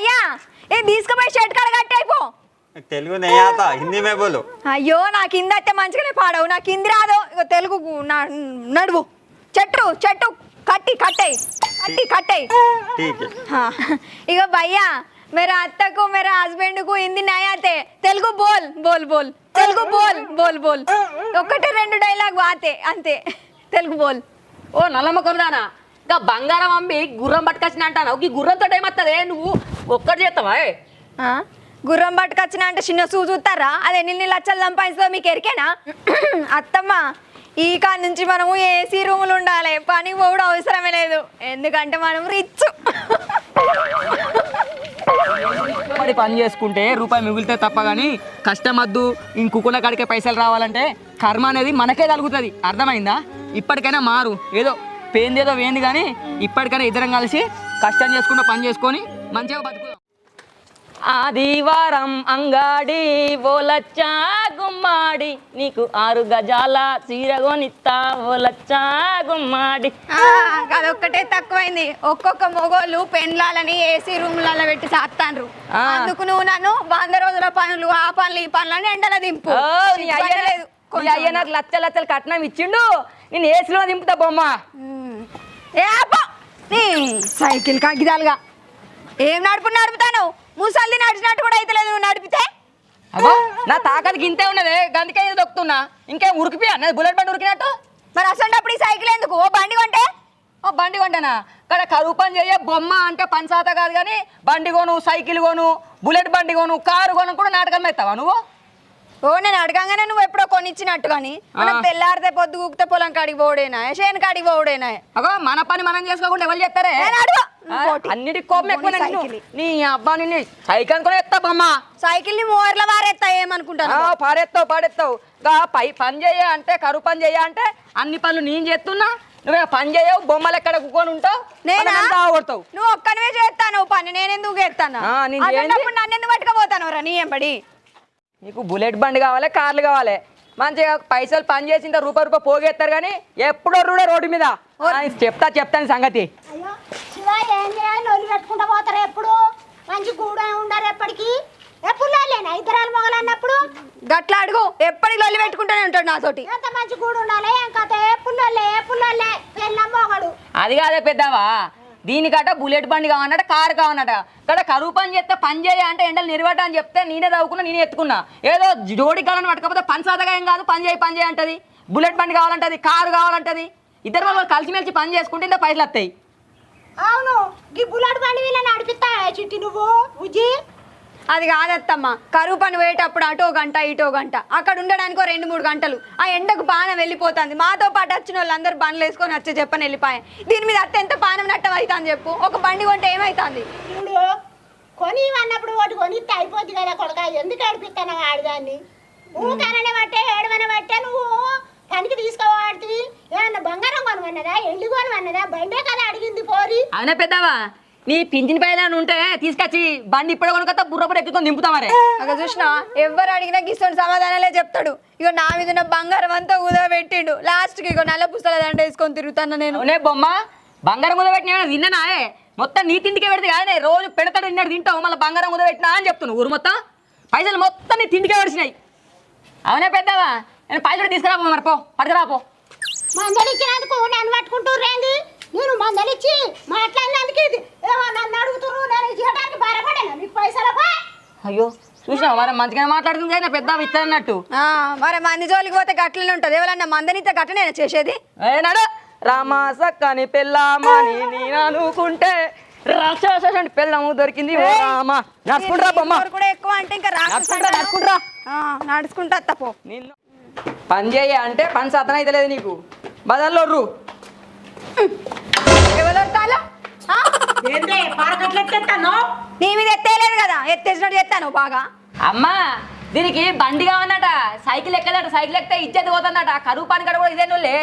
భయ్యా ఏ తీసుకుపోయి షర్ట్ కాడ కట్టయిపో తెలుగు नहीं आता हिंदी में बोलो అయ్యో నాకు హిందీ అయితే మంచిగానే పాడవు నాకు హిందీ రాదు ఇక తెలుగు నా- నడువు చెట్టు చెట్టు కట్టి కట్టేయి కట్టి కట్టేయి ठीक है हाँ इगो भैया मेरा अत्ता को मेरा हस्बैंड को हिंदी नहीं आते తెలుగు బోల్ బోల్ బోల్ తెలుగు బోల్ బోల్ బోల్ ఒక్కటే రెండు డైలాగ్ వాతే అంతే తెలుగు బోల్ ఓ నల్లమ్మ కొరదానా ఇంకా బంగారం అమ్మి గుర్రం పట్టుకొచ్చిన అంటాను. ఈ గుర్రంతో ఏమత్తదే? నువ్వు ఒక్కటి చేస్తావా? గుర్రం పట్టుకొచ్చిన అంటే చిన్న సూ చూస్తారా? అది ఎన్ని లక్షలు సంపాదిస్తుందో మీకు ఎరికేనా? అత్తమ్మ ఈ కాడ నుంచి మనము ఏసీ రూములు ఉండాలి. పని పోవడం అవసరమే లేదు. ఎందుకంటే మనం రిచ్ మరి పని చేసుకుంటే రూపాయి మిగిలితే తప్ప కానీ కష్టం వద్దు ఇంకుకుల కాడికే పైసలు రావాలంటే కర్మ అనేది మనకే తగులుతుంది అర్థమైందా? ఇప్పటికైనా మారు. ఏదో పేందేదో వేంది కానీ ఇప్పటికైనా ఇద్దరం కలిసి కష్టం చేసుకుంటూ పని చేసుకొని మంచిగా బతుకుదాం. ఆదివారం అంగాడి ఓలచ్చా గుమ్మాడి నీకు ఆరు గజాల చీరగొనిత్తా ఓలచ్చా గుమ్మాడి. అదొక్కటే తక్కువైంది. ఒక్కొక్క మొగోళ్ళు పెండ్లాలని ఏసీ రూమ్లలో పెట్టి సాత్తాండ్రు. అందుకు నువ్వు నన్ను వంద రోజుల పనులు ఆ పనులు ఈ పనులని ఎండల దింపు. అయ్య నాకు లచ్చ లచ్చలు కట్నం ఇచ్చిండు. నేను ఏసులో దింపుతా బొమ్మ. ఏ అబ్బా! నీ సైకిల్ కాగిదాలుగా ఏం నడుపు నడుపుతాను? ముసల్ది నడిచినట్టు కూడా అయితే నువ్వు నడిపితే. అబ్బో నా తాకడికి ఇంతే ఉన్నదే గందుకే ఇది దొక్కుతున్నా. ఇంకేం ఉరికిపోయా? నా బుల్లెట్ బండి ఉరికినట్టు? మరి అసలు ఈ సైకిల్ ఎందుకు? ఓ బండి కొంటే? ఓ బండి కొంటానా? ఇక్కడ కరువు పని చేయ బొమ్మ అంటే పంచాత కాదు కానీ బండి కొను సైకిల్ కొను బుల్లెట్ బండి కొను కారు కొను కూడా నాటకం ఎత్తావా నువ్వు? ఓ నేను అడగంగానే నువ్వు ఎప్పుడో కొనిచ్చినట్టు కానీ మనం. తెల్లారితే పొద్దు కూకితే పొలం కాడికి పోవడేనా? చేను కాడికి పోవడేనా? అగో మన పని మనం చేసుకోకుండా ఎవరు పోటీ. అన్నిటికి కోపం ఎక్కువ. నీ అబ్బా నిన్ను సైకిల్ అనుకుని ఎత్తా బొమ్మ. సైకిల్ని మోర్ల వారెత్తా ఏమనుకుంటాను పాడేస్తావు పాడేస్తావు గా పై పని చేయ అంటే కరువు పని చేయ అంటే అన్ని పనులు నేను చేస్తున్నా. నువ్వే పని చేయవు బొమ్మలు ఎక్కడ కూకొని ఉంటావు? నేనా? నువ్వు ఒక్కనివే చేస్తాను పని నేను ఎందుకు చేస్తాను నన్ను ఎందుకు పట్టుకపోతాను రా నీ ఎంబడి? నీకు బుల్లెట్ బండి కావాలి కార్లు కావాలి. మంచిగా పైసలు పని చేసిన రూపాయి రూపాయి పోగేస్తారు కానీ ఎప్పుడో రూడే రోడ్డు మీద. చెప్తా చెప్తాను సంగతి. పెట్టుకుంటా పోతారు ఎప్పుడు? మంచి కూడా ఉండరు ఎప్పటికి. ఎప్పుడు లేనా ఇద్దరాలు మొగలు అన్నప్పుడు గట్ల అడుగు. ఎప్పటికి లొల్లి పెట్టుకుంటూనే ఉంటాడు నాతోటి. ఎంత మంచి గూడు ఉండాలి ఏం కథ? మొగడు. అది కాదే పెద్దవా? దీనికట బుల్లెట్ బండి కావన్నట కారు కావన్నట ఇక్కడ కరువు పని చేస్తే పని చేయ అంటే ఎండలు నిలబడ్డా అని చెప్తే నేనే చదువుకున్నా నేనే ఎత్తుకున్నా. ఏదో జోడి కాలని పట్టకపోతే పని సాధగా ఏం కాదు పని చేయి పని చేయి అంటది. బుల్లెట్ బండి కావాలంటది కారు కావాలంటది. ఇద్దరు వాళ్ళు కలిసిమెలిసి పని చేసుకుంటే ఇంత పైసలు వస్తాయి. అవును. ఈ బుల్లెట్ బండి వీళ్ళని నడిపిస్తా చిట్టి నువ్వు? అది కాదత్తమ్మ. కరువు పని పోయేటప్పుడు అటో గంట ఇటో గంట. అక్కడ ఉండడానికి రెండు మూడు గంటలు. ఆ ఎండకు బాణం వెళ్ళిపోతుంది. మాతో పాటు వచ్చిన వాళ్ళందరూ బండ్లు వేసుకొని వచ్చి చెప్పని వెళ్ళిపోయాయి దీని మీద అత్త ఎంత పానం నట్టం అవుతుంది చెప్పు. ఒక బండి కొంటే ఏమవుతుంది చూడు కొని అన్నప్పుడు ఒకటి కొనిస్తే అయిపోద్ది కదా కొడక. ఎందుకు ఏడిపిస్తాను ఆడదాన్ని నువ్వు కననే బట్టే ఏడవన బట్టే నువ్వు? పనికి తీసుకోవాడుతుంది ఏమన్నా బంగారం కొనమన్నదా? ఎండు కొనమన్నదా? బండే కదా అడిగింది పోరి. అవునా పెద్దవా నీ పింఛన్ పైన ఉంటే తీసుకొచ్చి బండి ఇప్పుడు కొనుకొస్తా బుర్ర బుర్ర ఎక్కుతుంది దింపుతా మరే. అక్కడ చూసినా ఎవరు అడిగినా గిస్తున్న సమాధానాలే చెప్తాడు. ఇగో నా మీద ఉన్న బంగారం అంతా ఉదా పెట్టిండు లాస్ట్కి ఇగో నల్ల పుస్తల దండ వేసుకొని తిరుగుతాను నేను. బొమ్మ బంగారం కుద పెట్టిన తిన్నానాయే మొత్తం నీ తిండికే పెడితే కానీ రోజు పెడతాడు తిన్నాడు తింటావు మళ్ళీ బంగారం కుద పెట్టినా అని చెప్తున్నావు ఊరు మొత్తం? పైసలు మొత్తం నీ తిండికే పడిచినాయి. అవునే పెద్దవా? నేను పైసలు తీసుకురాపో మరి పో పట్టుకురాపో నన్ను పట్టుకుంటుర్రేంది నేను మందలిచ్చి మాట్లాడినందుకు ఇది. ఏమో నన్ను అడుగుతున్నారు నేను చేయడానికి బాధపడాను. మీకు పైసలపా అయ్యో చూసినావు? మరి మంచిగానే మాట్లాడుతుంది కదా పెద్ద ఇస్తానన్నట్టు ఆ, మరి మంది జోలికి పోతే గట్లనే ఉంటుంది. ఎవరన్నా మందనితే గట్లనేనా చేసేది. ఏనాడు రామా సక్కని పెళ్ళామని నేను అనుకుంటే రాక్షస పెళ్ళాము దొరికింది. ఓ రామా నడుచుకుంటారా బొమ్మ. ఎవరు కూడా ఎక్కువ అంటే ఇంకా నడుచుకుంటా రాకుండా నడుచుకుంటా నడుచుకుంటా తప్పు నిన్ను పని చేయ అంటే పని సతన అయితే లేదు నీకు బదల్లో ఏందే పారకట్లు ఎత్తేస్తాను నీ మీద ఎత్తేయలేదు కదా ఎత్తేసినట్టు చేస్తాను బాగా. అమ్మా దీనికి బండి కావన్నట సైకిల్ ఎక్కదట సైకిల్ ఎక్కితే ఇచ్చేది పోతుందట. కరువు పని కాడ కూడా ఇదే నువ్వులే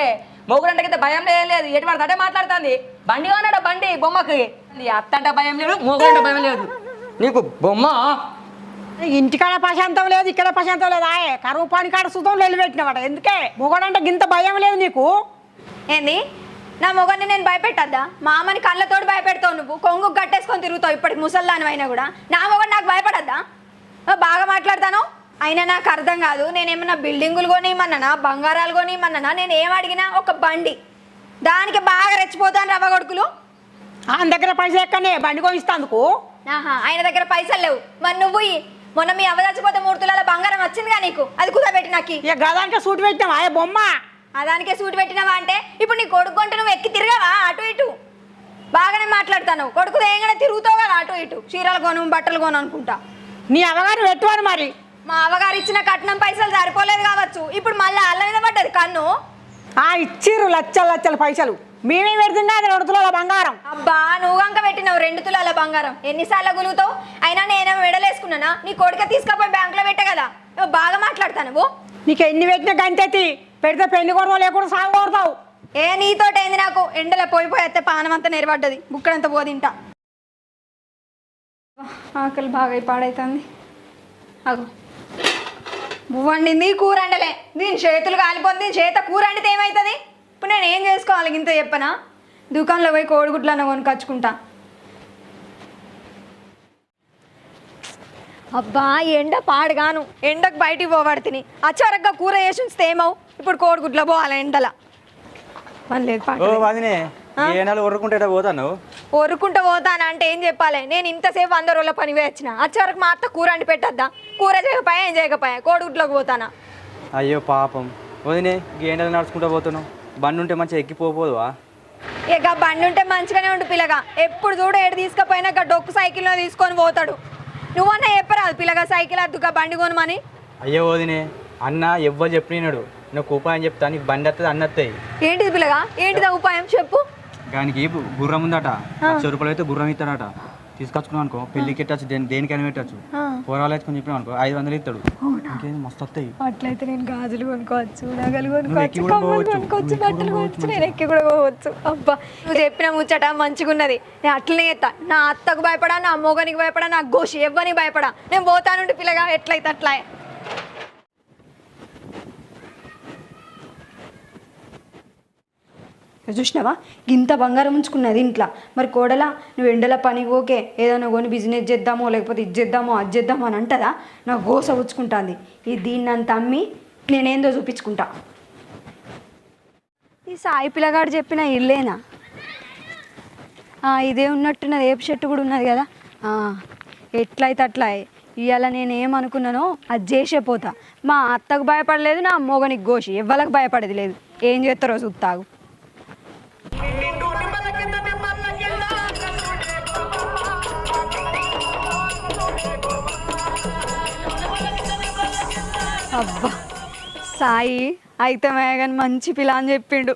మొగుడంటే భయం లేదు లేదు. ఎటు పడితే అటే మాట్లాడుతుంది? బండి కావన్నట బండి బొమ్మకి. నీ అత్త అంటే భయం లేదు మొగుడంటే భయం లేదు. నీకు బొమ్మ? ఇంటికాడ ప్రశాంతం లేదు ఇక్కడ ప్రశాంతం లేదు. ఆయే కరువు పని కాడ సుతం వెళ్ళి పెట్టినవాట ఎందుకే? మొగడంటే గింత భయం లేదు నీకు? ఏంది? నా మొగన్ని నేను భయపెట్టద్దా? మా అమ్మని కళ్ళతోటి భయపెడతావు నువ్వు. కొంగు కట్టేసుకొని తిరుగుతావు ఇప్పటికి అయినా కూడా. నా మొగడు నాకు భయపడద్దా? ఆ, బాగా మాట్లాడతాను? అయినా నాకు అర్థం కాదు. నేనేమన్నా బిల్డింగులు కొనిమన్నానా బంగారాలు కొనిమన్నానా నేను ఏం అడిగినా ఒక బండి. దానికి బాగా రెచ్చిపోతాను రవ్వ కొడుకులు. ఆయన దగ్గర పైసలు ఎక్కనే బండి కొనిస్తాందుకు? ఆహా ఆయన దగ్గర పైసలు లేవు. మరి నువ్వు. మొన్న మీ అవ్వ చచ్చిపోతే మూడు తులాల బంగారం వచ్చిందిగా నీకు? అది కుదబెట్టి నాకు. ఇక గదానికే సూట్ పెట్టాం ఆయా బొమ్మ? ఆ దానికే సూట్ పెట్టినావా అంటే ఇప్పుడు నీ కొడుకు కొంటే నువ్వు ఎక్కి తిరగవా? అటు ఇటు. బాగానే మాట్లాడతాను కొడుకు ఏంగానే తిరుగుతావు కదా అటు ఇటు. చీరలు కొను బట్టలు కొను అనుకుంటా. నీ అవగారు పెట్టువాను మరి. మా అవ్వగారు ఇచ్చిన కట్నం పైసలు సరిపోలేదు కావచ్చు. ఇప్పుడు మళ్ళీ అల్ల మీద పడ్డది కన్ను. ఆ ఇచ్చిర్రు లచ్చలు లచ్చలు పైసలు. మేమే పెడుతున్నా అది రెండు తులాల బంగారం. అబ్బా నువ్వు అంక పెట్టినావు రెండు తులాల బంగారం. ఎన్నిసార్లు గులుగుతావు అయినా నేనేమో వెడలేసుకున్నానా నీ కొడుక తీసుకపోయి బ్యాంకులో పెట్టే కదా బాగా మాట్లాడతాను నువ్వు నీకు ఎన్ని పెట్టినా గంతెత్తి. పెడితే పెళ్ళి కొడతావు లేకుండా సాగు కొడతావు. ఏ నీతోటి ఏంది నాకు? ఎండలో పోయి పోయి పానం అంతా నెరబడ్డది. బుక్కడంతా పోదింటా ఆకలి బాగా పాడైతుంది. అగో. బువ్వ వండింది కూర అండలే. దీని చేతులు కాలిపోతుంది చేత కూర వండితే ఏమవుతుంది ఇప్పుడు నేను ఏం చేసుకోవాలి? ఇంత చెప్పనా? దుకాణంలో పోయి కోడిగుడ్లను కొనుకొచ్చుకుంటా. అబ్బా ఎండ పాడుగాను. ఎండకు బయటికి పోబడుతుంది అచ్చరగ్గా కూర వేసి ఉంచితే ఏమవు? ఇప్పుడు కోడిగుడ్లో పోవాలి ఎండల. లేదు ఏనాలు పోతాను ఒరుకుంటూ పోతాను అంటే ఏం చెప్పాలి? నేను ఇంతసేపు వంద రోజుల పని వచ్చిన అచ్చవరకు మా అత్త కూర అండి పెట్టద్దా? కూర చేయకపోయా ఏం చేయకపోయా? కోడిగుడ్లోకి పోతానా? అయ్యో పాపం. వదినే గేండలు నడుచుకుంటూ పోతున్నావు? బండి ఉంటే మంచిగా ఎక్కిపోపోదువా ఇక బండి ఉంటే మంచిగానే ఉండు పిల్లగా. ఎప్పుడు చూడు ఏడు తీసుకపోయినా ఇక డొక్కు సైకిల్లో తీసుకొని పోతాడు. నువ్వన్నా చెప్పరాదు పిల్లగా సైకిల్ అద్దుగా బండి కొనమని? అయ్యో వదినే అన్న ఎవ్వరు చెప్పినాడు నాకు ఉపాయం చెప్తా నీకు బండి వస్తుంది అన్న వస్తాయి ఏంటిది పిల్లగా? ఏంటిదా ఉపాయం? చెప్పు. దానికి గుర్రం ఉందట. లక్ష రూపాయలు అయితే గుర్రం ఇస్తాడట. తీసుకొచ్చుకున్నాం అనుకో పెళ్ళికి పెట్టచ్చు దేని దేనికైనా పెట్టచ్చు. కూరగాయలు వేసుకొని చెప్పినాం అనుకో ఐదు వందలు ఇస్తాడు. ఇంకేంది మస్తు వస్తాయి అట్లయితే నేను గాజులు కొనుక్కోవచ్చు నగలు కొనుక్కోవచ్చు బట్టలు కొనుక్కోవచ్చు నేను ఎక్కి కూడా పోవచ్చు. అబ్బా నువ్వు చెప్పిన ముచ్చట మంచిగున్నది. నేను అట్లనే ఎత్తా నా అత్తకు భయపడా నా మొగనికి భయపడా నా గోషి ఎవ్వనికి భయపడా. నేను పోతానుండి పిల్లగా ఎట్లయితే అట్లా. చూసినావా? ఇంత బంగారం ఉంచుకున్నది ఇంట్లో. మరి కోడలా నువ్వు ఎండల పని ఓకే ఏదైనా కొని బిజినెస్ చేద్దామో లేకపోతే ఇది చేద్దామో అది చేద్దామో అని అంటదా? నా గోస ఉంచుకుంటుంది ఈ దీన్ని అంత అమ్మి నేనేందో చూపించుకుంటా. ఈ సాయి పిల్లగాడు చెప్పిన ఇల్లేనా? ఇదే ఉన్నట్టున్నది. ఏపు చెట్టు కూడా ఉన్నది కదా. ఎట్లయితే అట్లా ఇవాళ నేను ఏమనుకున్నానో అది చేసే పోతా. మా అత్తకు భయపడలేదు నా మొగనికి గోషి. ఎవ్వలకు భయపడేది లేదు. ఏం చేస్తారో చూస్తాగు అబ్బా సాయి అయితే మేఘన్ మంచి పిల్ల అని చెప్పిండు.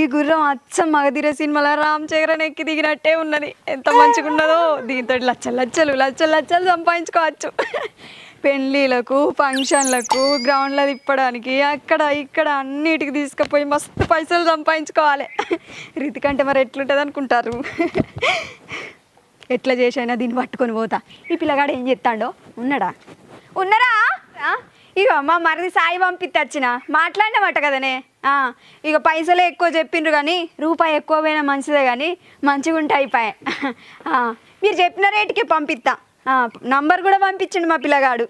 ఈ గుర్రం అచ్చం మగధీర సినిమాలో రామ్ చరణ్ ఎక్కి దిగినట్టే ఉన్నది. ఎంత మంచిగా ఉన్నదో దీంతో లచ్చలు లచ్చలు లచ్చలు లచ్చలు సంపాదించుకోవచ్చు. పెళ్ళిళ్ళకు ఫంక్షన్లకు గ్రౌండ్లో తిప్పడానికి అక్కడ ఇక్కడ అన్నిటికి తీసుకుపోయి మస్తు పైసలు సంపాదించుకోవాలి. రితికంటే మరి ఎట్లుంటుంది అనుకుంటారు? ఎట్లా చేసైనా దీన్ని పట్టుకొని పోతా. ఈ పిల్లగాడు ఏం చెప్తాడో ఉన్నాడా? ఉన్నారా? ఇక ఇగో మా మరిది సాయి పంపిత్తచ్చిన. మాట్లాడినమాట కదనే? ఇక పైసలే ఎక్కువ చెప్పిండ్రు కానీ రూపాయి ఎక్కువ పోయినా మంచిదే కానీ మంచిగా ఉంటే అయిపోయాయి మీరు చెప్పిన రేటుకి పంపిస్తా నంబర్ కూడా పంపించండి మా పిల్లగాడు.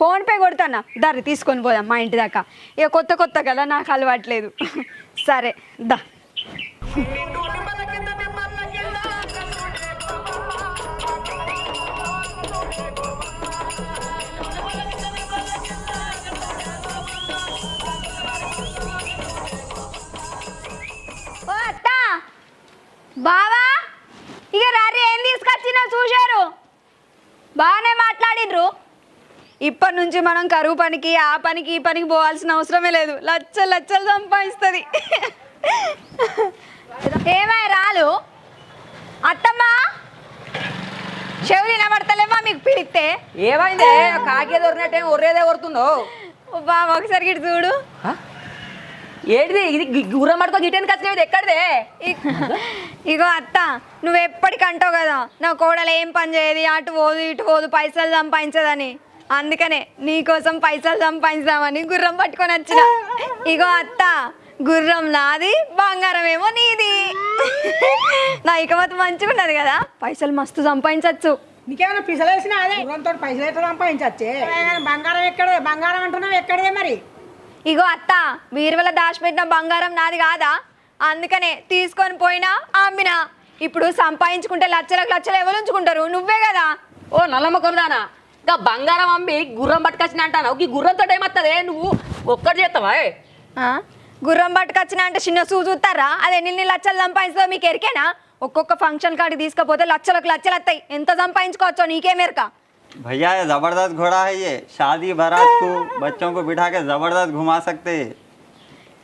ఫోన్పే కొడతానా? దారి తీసుకొని పోదాం మా ఇంటి దాకా. ఇక కొత్త కొత్త కదా నాకు అలవాట్లేదు. సరే దా. బావా! ఇక రారి ఏం తీసుకొచ్చినా చూశారు? బాగానే మాట్లాడిండ్రు ఇప్పటి నుంచి మనం కరువు పనికి ఆ పనికి ఈ పనికి పోవాల్సిన అవసరమే లేదు. లచ్చలు లచ్చలు సంపాదిస్తుంది. ఏమై రాలు? అత్తమ్మ? చెవులు వినబడతలేవా మీకు పిడితే ఏమైందే? కాకే దొరికినట్టే ఒర్రేదే కొడుతుందో బావ ఒకసారి ఇటు చూడు. ఏంటిది ఇది గుర్రం పట్టుకో గిట్టేందుకు వచ్చినది ఎక్కడిదే? ఇగో అత్త నువ్వు ఎప్పటికంటావు కదా నా కోడలు ఏం పని చేయదు? అటు పోదు ఇటు పోదు పైసలు సంపాదించదని. అందుకనే నీకోసం పైసలు సంపాదించామని గుర్రం పట్టుకొని వచ్చిన. ఇగో అత్త గుర్రం నాది బంగారం ఏమో నీది. నా ఇకమతి మంచిగా ఉన్నది కదా పైసలు మస్తు సంపాదించవచ్చు నీకేమైనా పిసలు వేసినా అదే? గుర్రంతో పైసలు ఎట్లా సంపాదించచ్చే. బంగారం ఎక్కడే బంగారం అంటున్నావు ఎక్కడే మరి? ఇగో అత్త బీరువల దాచిపెట్టిన బంగారం నాది కాదా? అందుకనే తీసుకొని పోయినా అమ్మినా. ఇప్పుడు సంపాదించుకుంటే లక్షలకు లక్షలు ఎవరు ఉంచుకుంటారు నువ్వే కదా. ఓ నల్లమ్మ కొరదానా ఇంకా బంగారం అమ్మి గుర్రం పట్టుకొచ్చిన అంటాను ఈ గుర్రంతో ఏమత్తదే నువ్వు? ఒక్కటి చేస్తావా? గుర్రం పట్టుకొచ్చిన అంటే చిన్న సూ చూస్తారా? అది ఎన్ని లక్షలు సంపాదిస్తుందో మీకు ఎరికేనా? ఒక్కొక్క ఫంక్షన్ కాడికి తీసుకపోతే లక్షలకు లక్షలు వస్తాయి ఎంత సంపాదించుకోవచ్చో నీకేమెరక भैया ये जबरदस्त घोड़ा है ये शादी बारात को बच्चों को बिठा के जबरदस्त घुमा सकते हैं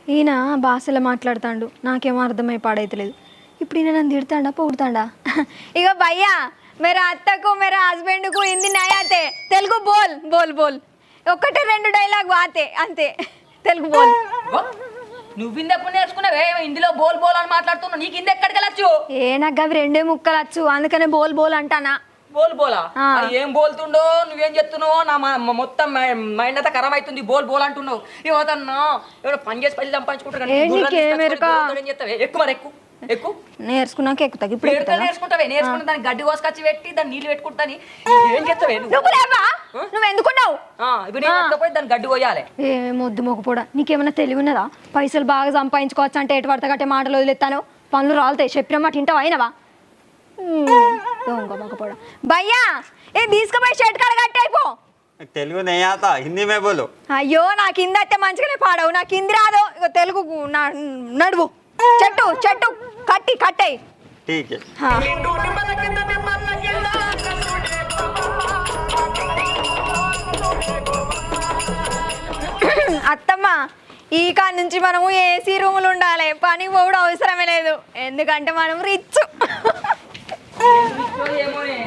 ఈయన భాషలో మాట్లాడుతాడు నాకేమో అర్థమై పాడైతలేదు ఇప్పుడు ఈయన నన్ను తిడతాడా పొగుడుతాడా ఇక భయ్యా మేరా అత్తకు మేరా హస్బెండ్కు హిందీ నయాతే తెలుగు బోల్ బోల్ బోల్ ఒక్కటే రెండు డైలాగ్ వాతే అంతే తెలుగు బోల్ ఓ, నువ్వు ఇంది ఎప్పుడు నేర్చుకున్నావే ఇందులో బోల్ బోల్ అని మాట్లాడుతున్నావు నీకు ఇంది ఎక్కడికి వెళ్ళచ్చు ఏ నాకు అవి రెండే ముక్కలు వచ్చు అందుకనే బోల్ బోల్ అంటానా బోల్ బోలా? ఏం బోల్తుండో నువ్వేం చెప్తున్నావు నా మొత్తం మైండ్ అంతా ఖరాబ్ అవుతుంది బోల్ బోల్ అంటున్నావు. ఇవతన్నా ఎవరో పని చేసి పని ఏం చేస్తావే? ఎక్కువ మరి ఎక్కువ ఎక్కువ. నేర్చుకున్నాక ఇప్పుడు నేర్చుకుంటావే. నేర్చుకుని దాన్ని గడ్డి కోసుకొచ్చి పెట్టి దాన్ని నీళ్ళు పెట్టుకుంటాని ఏం చేస్తావే నువ్వు? ఎందుకున్నావు ఇప్పుడు దాన్ని గడ్డి పోయాలి? ఏ మొద్దు మొక్కుపోడా నీకేమైనా తెలివి ఉన్నదా? పైసలు బాగా సంపాదించుకోవచ్చు అంటే ఎటు పడతా మాటలు వదిలేస్తాను? పనులు రాలుతాయి. చెప్పిన మాట వింటావు? అయినవా? దొంగ మొక్కపోడా భయ్యా ఏ తీసుకుపోయి షర్ట్ కాడ కట్టయిపో तेलुगु नहीं आता हिंदी में बोलो అయ్యో నా కింద అయితే మంచిగానే పాడవు నా కింది రాదు ఇక తెలుగు నా నడువు చెట్టు చెట్టు కట్టి కట్టయి ठीक है అత్తమ్మ ఈ కాడ నుంచి మనము ఏసీ రూములు ఉండాలి పని పోవడం అవసరమే లేదు ఎందుకంటే మనం రిచ్ ఏమోనే.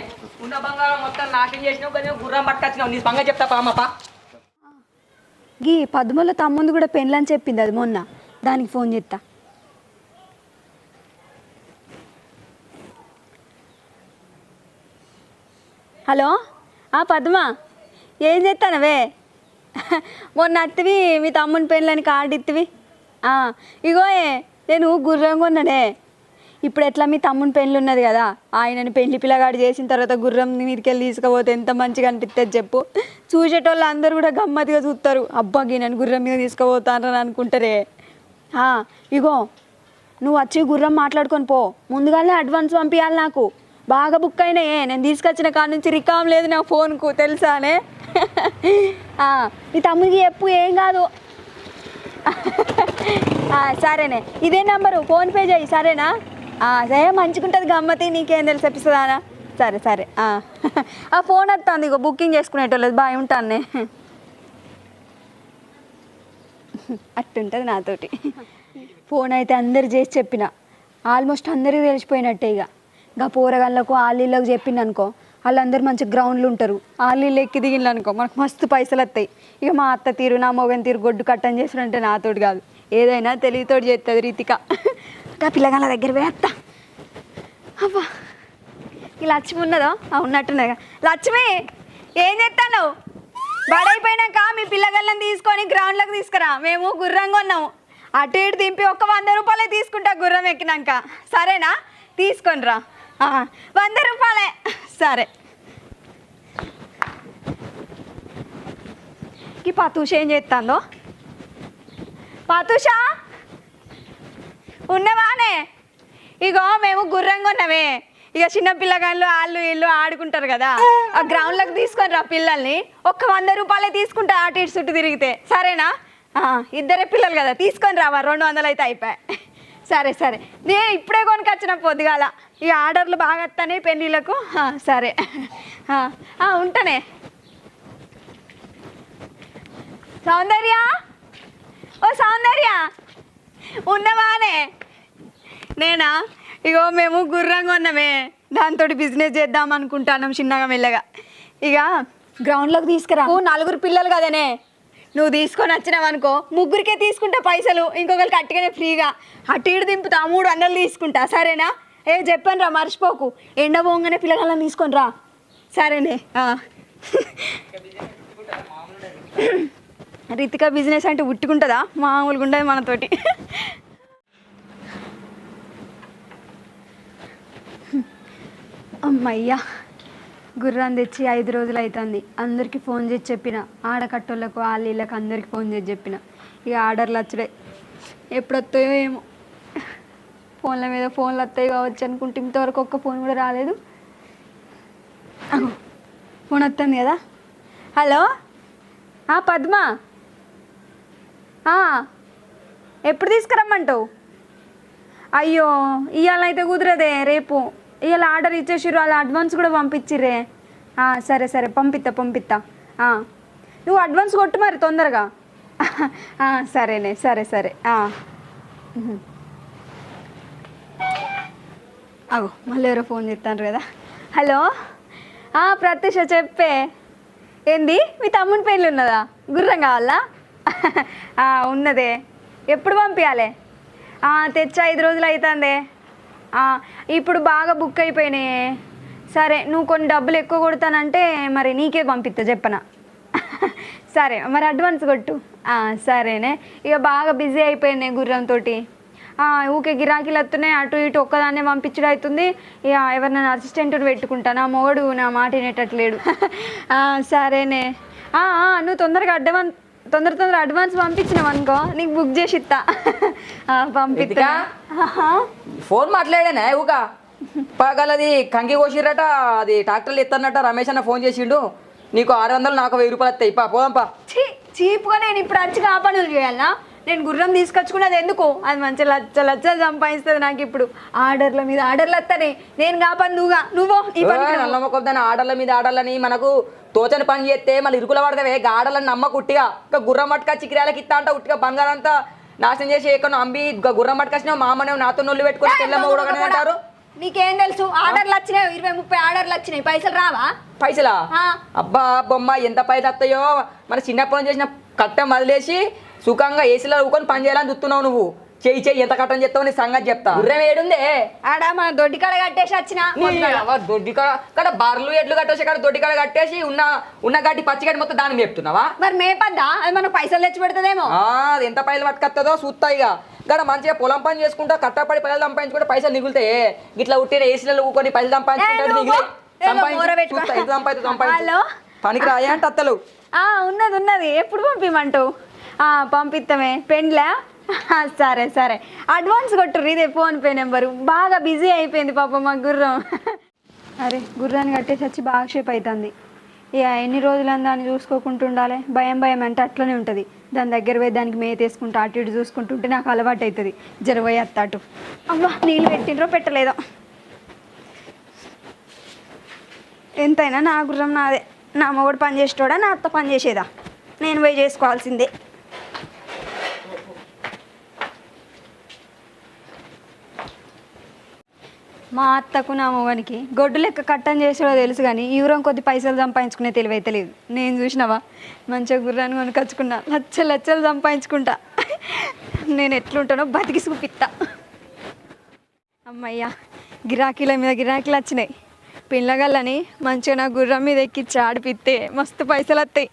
ఉన్న బంగారం మొత్తం నాశనం చేసినావు కానీ గుర్రం పట్టుకొచ్చినావు. నీ సంగతి చెప్తా పామప్ప గీ పద్మల తమ్ముంది కూడా పెళ్ళని చెప్పింది అది మొన్న. దానికి ఫోన్ చేస్తా హలో? ఆ పద్మ ఏం చేస్తానవే మొన్న అత్తివి మీ తమ్ముని పెళ్ళని కార్డు ఇత్తివి? ఇగో ఏ నేను గుర్రం కొన్నానే. ఇప్పుడు ఎట్లా మీ తమ్ముని పెళ్ళి ఉన్నది కదా? ఆయనని పెళ్ళి పిల్లగాడు చేసిన తర్వాత గుర్రం మీదకి వెళ్ళి తీసుకుపోతే ఎంత మంచిగా అనిపిస్తుంది చెప్పు. చూసేటోళ్ళు అందరూ కూడా గమ్మత్తుగా చూస్తారు అబ్బా గీనని గుర్రం మీద తీసుకుపోతానని అనుకుంటారే. ఇగో నువ్వు వచ్చి గుర్రం మాట్లాడుకొని పో. ముందుగానే అడ్వాన్స్ పంపించాలి నాకు. బాగా బుక్ అయినాయే. నేను తీసుకొచ్చిన కాడ నుంచి రికామ్ లేదు నా ఫోన్కు తెలుసానే? మీ తమ్ముడికి చెప్పు ఏం కాదు. సరేనే. ఇదే నంబరు. ఫోన్పే చేయి సరేనా? సరే మంచిగుంటుంది గమ్మతి నీకేం తెలిసి ఎప్పిస్తుందానా సరే సరే ఆ. ఫోన్ వస్తుంది ఇగో బుకింగ్ చేసుకునేటోళ్ళది బాయ్ ఉంటానే అట్టుంటుంది నాతోటి. ఫోన్ అయితే అందరు చేసి చెప్పిన. ఆల్మోస్ట్ అందరికీ తెలిసిపోయినట్టే ఇక ఇంకా పోరగాళ్ళకు ఆలీళ్ళకు చెప్పింది అనుకో వాళ్ళందరూ మంచి గ్రౌండ్లు ఉంటారు. ఆలీళ్ళు ఎక్కి దిగిండ్రు అనుకో మనకు మస్తు పైసలు వస్తాయి ఇక మా అత్త తీరు నా మొగన్ తీరు గొడ్డు కట్టని చేసినంటే నాతోటి కాదు. ఏదైనా తెలివితోటి చేస్తుంది రీతిక. ఆ పిల్లగాళ్ళ దగ్గర పోయేస్తా అబ్బా ఈ లక్ష్మి ఉన్నదో? ఆ, ఉన్నట్టున్నదిగా లక్ష్మి ఏం చేస్తాను బడైపోయినాక మీ పిల్లగాళ్ళని తీసుకొని గ్రౌండ్లోకి తీసుకురా. మేము గుర్రంగా ఉన్నాము అటు ఇటు దింపి ఒక వంద రూపాయలే తీసుకుంటా గుర్రం ఎక్కినాక. సరేనా? తీసుకొని రా. వంద రూపాయలే. సరే. ఈ పతూష ఏం చేస్తాందో పతూషా? ఉన్నవానే? ఇగో మేము గుర్రంగా ఉన్నవే ఇక చిన్న పిల్లగాళ్ళు వాళ్ళు వీళ్ళు ఆడుకుంటారు కదా. ఆ గ్రౌండ్లోకి తీసుకొని రా పిల్లల్ని. ఒక్క వంద రూపాయలే తీసుకుంటా అటు ఇటు చుట్టూ తిరిగితే. సరేనా? ఇద్దరే పిల్లలు కదా. తీసుకొని రావా. రెండు వందలు అయితే అయిపోయాయి. సరే సరే. నే ఇప్పుడే కొనుకొచ్చిన పొద్దుగాల. ఈ ఆర్డర్లు బాగా వస్తాయి పెళ్ళిళ్ళకు. సరే. ఉంటానే. సౌందర్య? ఓ సౌందర్య! ఉన్నవానే! నేనా? ఇగో మేము గుర్రంగా ఉన్నామే. దాంతో బిజినెస్ చేద్దాం అనుకుంటున్నాం చిన్నగా మెల్లగా. ఇక గ్రౌండ్లోకి తీసుకురా. నలుగురు పిల్లలు కదనే. నువ్వు తీసుకొని వచ్చినావు అనుకో ముగ్గురికే తీసుకుంటా పైసలు. ఇంకొకరికి అట్టుగానే ఫ్రీగా. అటు ఇటు దింపుతా మూడు వందలు తీసుకుంటా. సరేనా? ఏ చెప్పాను రా మర్చిపోకు. ఎండ పోగానే పిల్లగాళ్ళని తీసుకొని రా. సరేనే. రీతికా బిజినెస్ అంటే ఉట్టుకుంటుందా? మామూలుగా ఉండదు మనతోటి. అమ్మయ్యా గుర్రాన్ని తెచ్చి ఐదు రోజులు అవుతుంది అందరికీ ఫోన్ చేసి చెప్పిన. ఆడకట్టోళ్ళకు వాళ్ళ వీళ్ళకి అందరికి ఫోన్ చేసి చెప్పిన. ఇక ఆర్డర్లు వచ్చడే ఎప్పుడు వస్తాయో ఏమో. ఫోన్ల మీద ఫోన్లు వస్తాయి కావచ్చు అనుకుంటే ఇంతవరకు ఒక్క ఫోన్ కూడా రాలేదు. ఫోన్ వస్తుంది కదా. హలో? పద్మ? ఎప్పుడు తీసుకురమ్మంటావు? అయ్యో ఇవాళ అయితే కుదరదే రేపు. ఇవాళ ఆర్డర్ ఇచ్చేసిర్రు అలా అడ్వాన్స్ కూడా పంపించిర్రే. సరే సరే పంపిస్తా పంపిస్తా నువ్వు అడ్వాన్స్ కొట్టు మరి తొందరగా. సరేనే సరే సరే. అగో మళ్ళీ ఎవరో ఫోన్ చేస్తాను కదా. హలో? ప్రత్యూష చెప్పే. ఏంది? మీ తమ్ముని పెళ్ళి ఉన్నదా? గుర్రం కావాలా? ఉన్నదే. ఎప్పుడు పంపించాలి తెచ్చి ఐదు రోజులు అవుతుందే ఇప్పుడు బాగా బుక్ అయిపోయినాయి. సరే నువ్వు కొన్ని డబ్బులు ఎక్కువ కొడతానంటే మరి నీకే పంపిస్తా చెప్పనా? సరే మరి అడ్వాన్స్ కొట్టు. సరేనే. ఇక బాగా బిజీ అయిపోయినాయి గుర్రంతో ఊకే గిరాకీలు వస్తున్నాయి అటు ఇటు ఒక్కదాన్నే పంపించడం అవుతుంది ఇక ఎవరినైనా అసిస్టెంట్ పెట్టుకుంటా. నా మొగడు నా మాట వినేటట్లేడు. సరేనే. నువ్వు తొందరగా అడ్వాన్స్ తొందర తొందర అడ్వాన్స్ పంపించినావు అనుకో నీకు బుక్ చేసి ఇస్తా. పంపిస్తా. ఫోన్ మాట్లాడానే ఊక. పగలది కంకి కోసిరట అది ట్రాక్టర్లు ఎత్తన్నట రమేష్ అన్న ఫోన్ చేసిండు. నీకు ఆరు వందలు నాకు వెయ్యి రూపాయలు వస్తాయి. పా పోదాంపా చీప్గా నేను ఇప్పుడు వచ్చి ఆ పనులు చేయాలనా నేను గుర్రం తీసుకొచ్చుకున్నది ఎందుకు? అది మంచి లచ్చ లచ్చలు సంపాదిస్తుంది నాకు ఇప్పుడు ఆర్డర్ల మీద ఆర్డర్లు వస్తానే నేను కాపని నువ్వుగా నువ్వు ఈ పని నమ్మకొద్దని ఆర్డర్ల మీద ఆర్డర్లని మనకు తోచని పని చేస్తే మళ్ళీ ఇరుకుల పడతావే. గాడలని నమ్మ కుట్టిగా. ఇంకా గుర్రం మట్టుక చికిరాలకి ఇస్తా అంట ఉట్టిగా. బంగారం అంతా నాశనం చేసి ఎక్కడ అమ్మి ఇంకా గుర్రం మట్టుకొచ్చినావు మామనే నాతో నొల్లు పెట్టుకొని తెల్లమ్మ కూడా అంటారు. నీకేం తెలుసు? ఆర్డర్లు వచ్చినాయి. ఇరవై ముప్పై ఆర్డర్లు వచ్చినాయి. పైసలు రావా? పైసలా. అబ్బా బొమ్మ ఎంత పైసలు వస్తాయో మన చిన్నప్పటి నుంచి చేసిన కట్టం వదిలేసి సుఖంగా ఏసీలో ఊకొని పని చేయాలని చూస్తున్నావు నువ్వు. చెయ్యి చెయ్యి ఎంత కట్టం చెప్తావు నీ సంగతి చెప్తా. గుర్రం ఏడుందే? ఆడ మన దొడ్డి కాడ కట్టేసి వచ్చిన. దొడ్డి కాడ బర్రెలు ఎడ్లు కట్టేసి కాడ దొడ్డి కాడ కట్టేసి ఉన్న ఉన్న గడ్డి పచ్చి గడ్డి మొత్తం దాని చెప్తున్నావా? మరి మేపద్దా అది మనకు పైసలు తెచ్చి పెడుతుందేమో అది ఎంత పైసలు పట్టుకొస్తుందో చూస్తా ఇక. మంచిగా పొలం పని చేసుకుంటా కట్టపడి పైసలు సంపాదించుకుంటే పైసలు మిగులుతాయి. ఇట్లా ఉట్టిన ఏసీలలో ఊకొని పైసలు సంపాదించుకుంటే ఏ, మిగిలి నువ్వు ఏదో మూర పెట్టుకో. చూస్తా ఎంత సంపాదించు సంపాదించు. హలో? పనికి రాయా అంటే అత్తలు. ఆ, ఉన్నది ఉన్నది. ఎప్పుడు పంపిమంటావు? ఆ, పంపిస్తామే పెండ్లా? సరే సరే. అడ్వాన్స్ కొట్టుర్రు. ఇదే ఫోన్పే నెంబరు. బాగా బిజీ అయిపోయింది పాప మా గుర్రం. అరే గుర్రాన్ని కట్టేసి వచ్చి బాగా షేప్ అవుతుంది ఇక ఎన్ని రోజులని దాన్ని చూసుకోకుండా ఉండాలి? భయం భయం అంటే అట్లనే ఉంటుంది. దాని దగ్గర పోయి దానికి మేత వేసుకుంటూ అటు ఇటు చూసుకుంటుంటే నాకు అలవాటు అవుతుంది జరవై అత్తాటు అమ్మా నీళ్ళు పెట్టిండ్రో పెట్టలేదో? ఎంతైనా నా గుర్రం నాదే. నా మొగుడు పని చేసేటోడా నా అత్త పని చేసేదా? నేను పోయి చేసుకోవాల్సిందే. మా అత్తకు నా మొగనికి గొడ్డు లెక్క కట్టం చేసాడో తెలుసు కానీ ఈవరం కొద్ది పైసలు సంపాదించుకునే తెలివైతే లేదు. నేను చూసినావా? మంచిగా గుర్రాన్ని కొనుకొచ్చుకున్నా. లచ్చలు లచ్చలు సంపాదించుకుంటా. నేను ఎట్లుంటానో బతికి చూపిస్తా. అమ్మయ్యా గిరాకీల మీద గిరాకీలు వచ్చినాయి. పిల్లగల్లని మంచిగా నా గుర్రం మీద ఎక్కిచ్చి ఆడిపిస్తే మస్తు పైసలు వస్తాయి.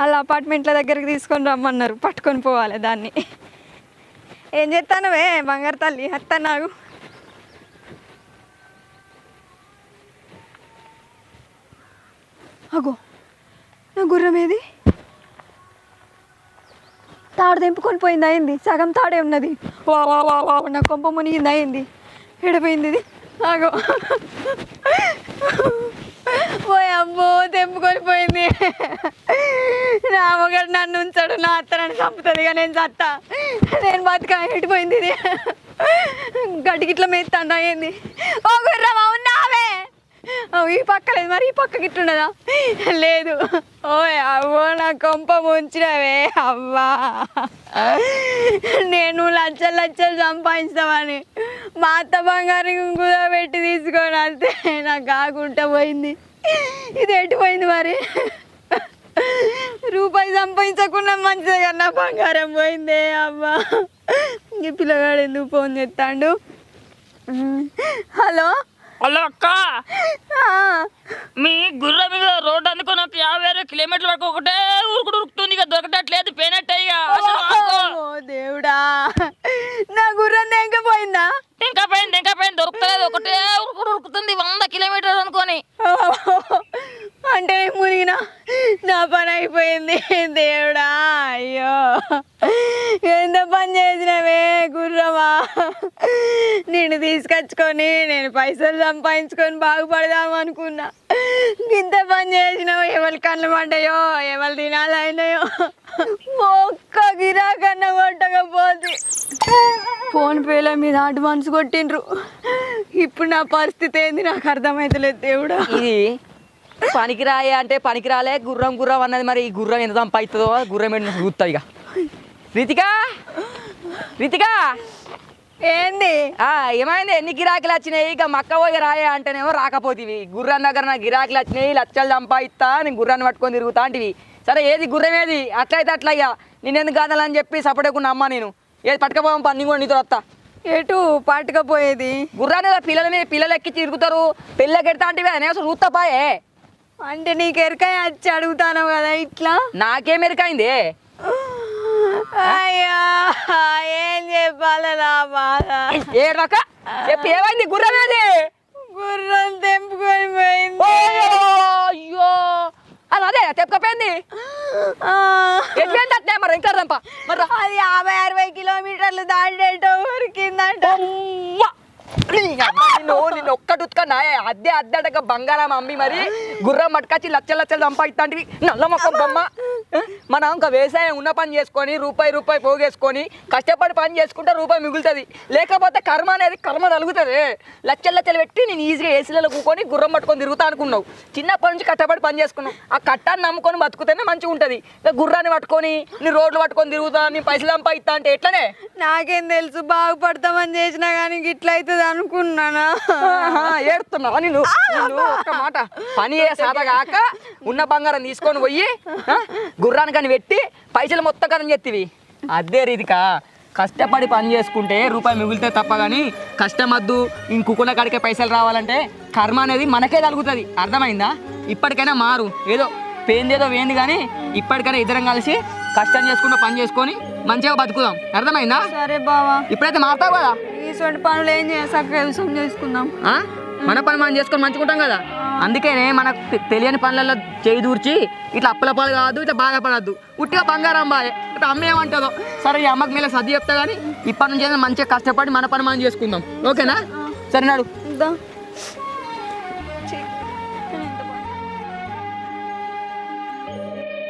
వాళ్ళ అపార్ట్మెంట్ల దగ్గరికి తీసుకొని రమ్మన్నారు. పట్టుకొని పోవాలి దాన్ని. ఏం చేస్తానవే బంగారు తల్లి అత్త నాకు. అగో నా గుర్రం ఏది? తాడు తెంపుకొని పోయింది అయింది. సగం తాడే ఉన్నది. వా వా నా కొంప మునిగింది అయింది. ఎడిపోయింది ఇది. ఆగో పోయి అమ్మో తెంపుకొని పోయింది. నా అమ్మగారు నన్ను ఉంచాడు నా అత్త నన్ను చంపుతుంది ఇక నేను చత్తా. నేను బతుక ఎడిపోయింది ఇది. గడ్డికి మేస్తాను అయింది. ఓ గుర్రమా ఉన్నావే? ఈ పక్క లేదు మరి ఈ పక్క గిట్లున్నదా లేదు. ఓయ్ అవ్వో నా కొంప ముంచినవే అవ్వా. నేను లచ్చలు లచ్చలు సంపాదిస్తామని. మా అత్త బంగారం కుదబెట్టి తీసుకొని అంతే నాకు కాకుండా పోయింది. ఇది ఎట్టిపోయింది మరి? రూపాయి సంపాదించకుండా మంచిదే కన్నా బంగారం పోయిందే అవ్వా. ఈ పిల్లగాడు ఎందుకు ఫోన్ చేస్తాడు? హలో? హలో అక్క. మీ గుర్ర మీద రోడ్ అనుకున్న యాభై అరవై కిలోమీటర్ వరకు ఒకటే ఊరుకుడు ఉరుకుతుంది ఇక దొరకటట్లేదు పోయినట్టే దేవుడా. నా గుర్రం ఎంకపోయిందా ఇంకా పోయింది ఇంకా పోయింది దొరకలేదు ఒకటే ఉరుకుడు ఉరుకుతుంది వంద కిలోమీటర్లు అనుకొని. అంటే మునిగినా నా పని అయిపోయింది దేవుడా అయ్యో. నేను తీసుకొచ్చుకొని నేను పైసలు సంపాదించుకొని బాగుపడదాం అనుకున్నా. ఇంత పని చేసినావు ఎవరి కళ్ళు పడ్డాయో ఎవరు తినాలైనాయో ఒక్క గిరాకన్నా కొట్టకపోతే. ఫోన్ పేల మీద అడ్వాన్స్ కొట్టిండ్రు. ఇప్పుడు నా పరిస్థితి ఏంది నాకు అర్థమైతలేదు దేవుడా. ఇది పనికిరాయే అంటే పనికిరాలే గుర్రం గుర్రం అన్నది మరి ఈ గుర్రం ఎంత సంపాదిస్తుందో గుర్రం ఏంటో చూస్తా ఇక. రితికా! రితికా! ఏంది? ఆ, ఏమైంది? ఎన్ని గిరాకీలు వచ్చినాయి? ఇక మక్క పోయి రాయే అంటేనేమో రాకపోతేవి. గుర్రం దగ్గర నాకు గిరాకీలు వచ్చినాయి లచ్చలు సంపాదిస్తా నేను గుర్రాన్ని పట్టుకొని తిరుగుతా అంటివి. సరే ఏది గుర్రం ఏది? అట్లయితే అట్లా ఇక. నేను ఎందుకు కాదాలని చెప్పి సపడకుండా అమ్మ నేను. ఏది పట్టుకపోవడం పని కూడా నీతో వస్తా. ఎటు? పట్టుకపోయేది? గుర్రాన్ని పిల్లల మీద పిల్లలు ఎక్కి తిరుగుతారు. పిల్లకి ఎడతా అంటే అనేసి చూస్తాపాయే అంటే నీకు ఎరకాయ వచ్చి అడుగుతాను కదా ఇట్లా? నాకేం ఎరికైంది అయ్యా ఏం చెప్పాలి నా బాధ? ఏడక చెప్పి ఏమైంది? గుర్రం ఏది? గుర్రం తెంపుకొని పోయింది. అయ్యో. అది అదే తెప్పకపోయింది అట్లే మరి ఇంకా రంప మరి. అది యాభై అరవై కిలోమీటర్లు దాటేటో ఊరికిందంట నిన్ను నిన్ను ఒక్కటి ఉత్కన్నా అద్దె అద్దెటక బంగారం అమ్మి మరి గుర్రం పట్టుకొచ్చి లచ్చలు లచ్చలు సంపాదిస్తాంటివి. నల్ల మొక్కం బొమ్మ? మనం ఇంకా వ్యవసాయం ఉన్న పని చేసుకొని రూపాయి రూపాయి పోగేసుకొని కష్టపడి పని చేసుకుంటే రూపాయి మిగులుతుంది. లేకపోతే కర్మ అనేది కర్మ తలుగుతుంది. లచ్చలు లచ్చలు పెట్టి నేను ఈజీగా ఏసీలలో కూకొని గుర్రం పట్టుకొని తిరుగుతా అనుకున్నావు. చిన్నప్పటి నుంచి కష్టపడి పని చేసుకున్నావు. ఆ కట్టాన్ని నమ్ముకొని బతుకుతేనే మంచిగా ఉంటుంది. ఇక గుర్రాన్ని పట్టుకొని నీ రోడ్లు పట్టుకొని తిరుగుతా నీ పైసలు సంపాదిస్తా అంటే ఎట్లనే? నాకేం తెలుసు బాగుపడతామని చేసినా కానీ గిట్ల అవుతుంది అనుకున్నానా? ఏడుతున్నావా నేను ఒక్క మాట. పని ఉన్న బంగారం తీసుకొని పోయి గుర్రానికని పెట్టి పైసలు మొత్తం కరం చెత్తివి అదే రీతికా. కష్టపడి పని చేసుకుంటే రూపాయి మిగిలితే తప్ప కానీ కష్టమద్దు ఇంకుకున్న కాడికే పైసలు రావాలంటే కర్మ అనేది మనకే తగులుతుంది అర్థమైందా? ఇప్పటికైనా మారు. ఏదో పేందేదో వేంది కానీ ఇప్పటికైనా ఇద్దరం కలిసి కష్టం చేసుకుంటూ పని చేసుకొని మంచిగా బతుకుదాం. అర్థమైందా? సరే బావా. ఇప్పుడైతే మారుతావు కదా? ఈసోటి పనులు ఏం చేసాక వ్యవసాయం చేసుకుందాం. ఆ? మన పని మనం చేసుకొని మంచుకుంటాం కదా? అందుకనే మనకు తె- తెలియని పనులలో చేయి దూర్చి ఇట్లా అప్పుల పాలు కాదు ఇట్లా బాధపడద్దు ఉట్టిగా బంగారం బాయ్. ఇట్లా అమ్మ ఏమంటుందో. సరే ఈ అమ్మకి మీద సర్ది చెప్తా కానీ ఇప్పటి నుంచి మంచిగా కష్టపడి మన పని మనం చేసుకుందాం. ఓకేనా? సరే నాడు. ఇద్దాం.